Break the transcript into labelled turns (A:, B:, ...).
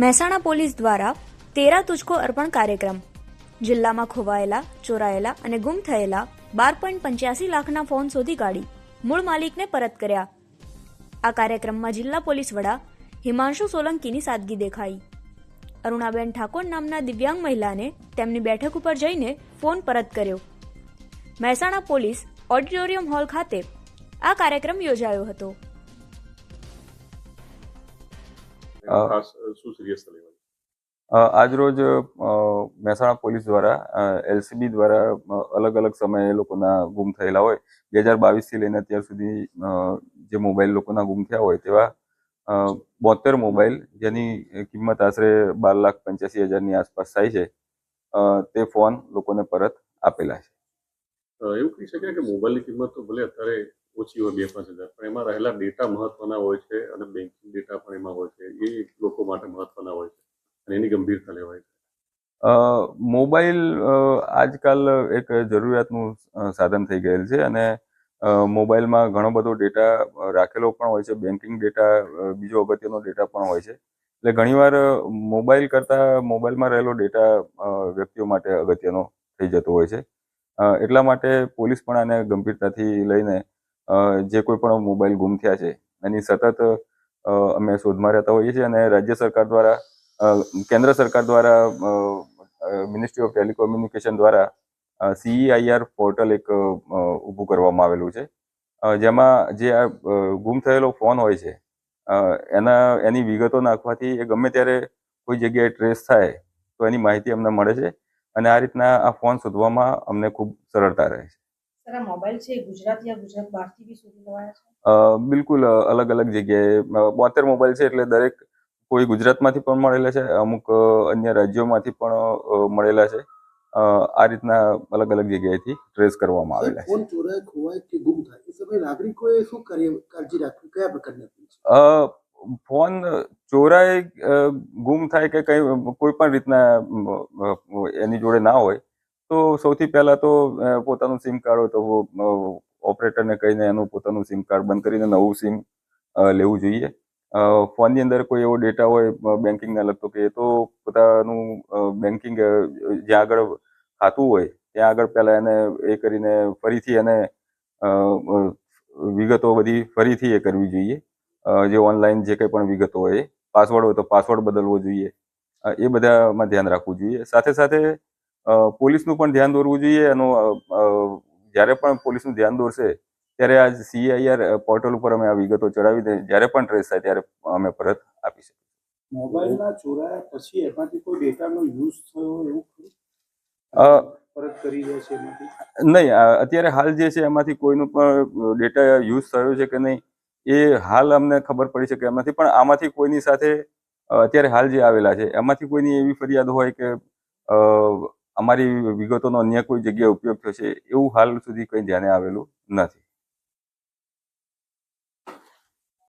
A: Mehsana police દ્વારા તેરા તુજકો અર્પણ કાર્યક્રમ. જિલ્લામાં ખોવાયેલા, ચોરાયેલા અને ગુમ થયેલા બાર પોઈન્ટ પંચ્યાસી લાખના ફોન શોધી કાઢી મૂળ માલિકને પરત કર્યા. આ કાર્યક્રમમાં જિલ્લા પોલીસ વડા હિમાંશુ સોલંકીની સાદગી દેખાઈ. અરુણાબેન ઠાકોર નામના દિવ્યાંગ મહિલાને તેમની બેઠક ઉપર જઈને ફોન પરત કર્યો. મહેસાણા પોલીસ ઓડિટોરિયમ હોલ ખાતે આ કાર્યક્રમ યોજાયો હતો.
B: ખાસ શું સિરિયસ લેવાય
C: આજરોજ મહેસાણા પોલીસ દ્વારા એલસીબી દ્વારા અલગ અલગ સમયે લોકોના ગુમ થયેલા હોય. બે હજાર બાવીસથી લઈને અત્યાર સુધી જે મોબાઈલ લોકોના ગુમ થયા હોય તેવા બોતેર મોબાઈલ જેની કિંમત આશરે બાર લાખ પંચ્યાસી હજારની આસપાસ થાય છે. તે ફોન લોકોને પરત આપેલા છે.
B: એવું કહી શકાય કે મોબાઈલની કિંમત તો ભલે અત્યારે ઓછી હોય બે પાંચ હજાર પણ એમાં રહેલા ડેટા મહત્વના હોય છે અને બેન્કિંગ ડેટા પણ એમાં હોય છે. એ લોકો માટે મહત્વના હોય છે અને એની ગંભીરતા લેવાય છે.
C: મોબાઈલ આજકાલ એક જરૂરિયાતનું સાધન થઈ ગયેલ છે અને મોબાઈલમાં ઘણો બધો ડેટા રાખેલો પણ હોય છે બેન્કિંગ ડેટા બીજો અગત્યનો ડેટા પણ હોય છે. એટલે ઘણીવાર મોબાઈલ કરતાં મોબાઈલમાં રહેલો ડેટા વ્યક્તિઓ માટે અગત્યનો થઈ જતો હોય છે. એટલા માટે પોલીસ પણ આને ગંભીરતાથી લઈને જે કોઈ પણ મોબાઈલ ગુમ થયા છે, એની સતત અમે શોધમાં રહેતા હોઈએ છીએ અને રાજ્ય સરકાર દ્વારા કેન્દ્ર સરકાર દ્વારા મિનિસ્ટ્રી ઓફ ટેલિકોમ્યુનિકેશન દ્વારા સીઈઆઈઆર પોર્ટલ એક ઊભું કરવામાં આવેલું છે. જેમાં જે આ ગુમ થયેલો ફોન હોય છે એના, એની વિગતો નાખવાથી એ ગમે ત્યારે કોઈ જગ્યાએ ટ્રેસ થાય, તો એની માહિતી અમને મળે છે અને આ રીતના આ ફોન શોધવામાં અમને ખૂબ સરળતા રહે છે.
D: સર મોબાઈલ છે ગુજરાત યા ગુજરાત બહારથી બી શોધી લેવાયા છે?
C: બિલકુલ અલગ અલગ જગ્યાએ. બોતેર મોબાઈલ છે એટલે દરેક કોઈ ગુજરાતમાંથી પણ મળેલા છે અમુક અન્ય રાજ્યોમાંથી પણ મળેલા છે. આ રીતના અલગ અલગ જગ્યાએથી ટ્રેસ કરવામાં આવેલા છે.
E: ફોન ચોરાય ખોવાય કે ગુમ થાય? એ સમયે નાગરિકોએ શું કરી કાળજી રાખવી? કયા પ્રકારની અપીલ છે?
C: ફોન ચોરાય ગુમ થાય કે કઈ કોઈ પણ રીતના એની જોડે ના હોય તો સૌથી પહેલા તો પોતાનું સિમ કાર્ડ હોય તો ઓપરેટરને કહીને એનું પોતાનું સિમ કાર્ડ બંધ કરીને નવું સિમ લેવું જોઈએ. ફોનની અંદર કોઈ એવો ડેટા હોય બેન્કિંગને લગતો કે એ તો પોતાનું બેન્કિંગ જ્યાં આગળ ખાતું હોય, ત્યાં આગળ પહેલા એને એ કરીને ફરીથી એને વિગતો બધી ફરીથી એ કરવી જોઈએ. જે ઓનલાઈન જે કંઈ પણ વિગતો હોય પાસવર્ડ હોય તો પાસવર્ડ બદલવો જોઈએ. એ બધામાં ધ્યાન રાખવું જોઈએ. સાથે સાથે પોલીસનું પણ ધ્યાન દોરવું જોઈએ. એનું અ, અ, જ્યારે પણ પોલીસનું ધ્યાન દોરશે ત્યારે આ સીઆઈઆર પોર્ટલ ઉપર અમે આ વિગતો દઈએ. જ્યારે પણ ટ્રેસ થાય ત્યારે અમે પરત આપી શકીએ.
E: મોબાઈલના ચોરાયા પછી એમાંથી કોઈ ડેટાનો યુઝ થયો એવું ખરું? પરત કરી દે છે
C: નહીં અત્યારે હાલ જે છે એમાંથી કોઈનું પણ ડેટા યુઝ થયો છે કે નહીં એ હાલ અમને ખબર પડી શકે એમ નથી પણ આમાંથી કોઈની સાથે અત્યારે હાલ જે આવેલા છે એમાંથી કોઈની એવી ફરિયાદ હોય કે અમારી વિગતોનો અન્ય કોઈ જગ્યાએ ઉપયોગ થયો છે એવું હાલ સુધી કંઈ ધ્યાને આવેલું નથી.